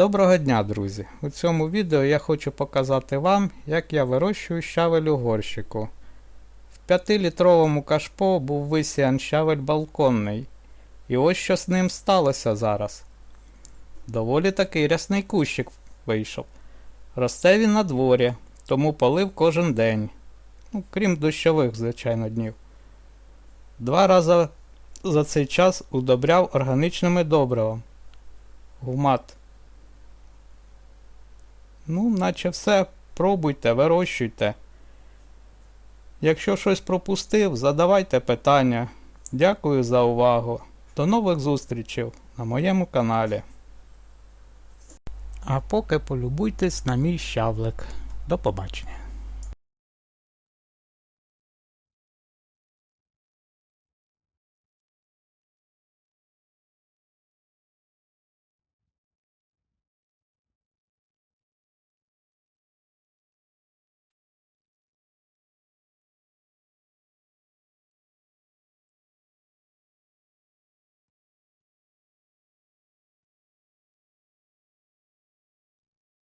Доброго дня, друзі! У цьому відео я хочу показати вам, як я вирощую щавель у горщику. В 5-літровому кашпо був висіян щавель балконний. І ось що з ним сталося зараз. Доволі такий рясний кущик вийшов. Росте він на дворі, тому полив кожен день. Ну, крім дощових, звичайно, днів. Два рази за цей час удобряв органічними добривом. Гумат. Ну, наче все. Пробуйте, вирощуйте. Якщо щось пропустив, задавайте питання. Дякую за увагу. До нових зустрічей на моєму каналі. А поки полюбуйтесь на мій щавлик. До побачення.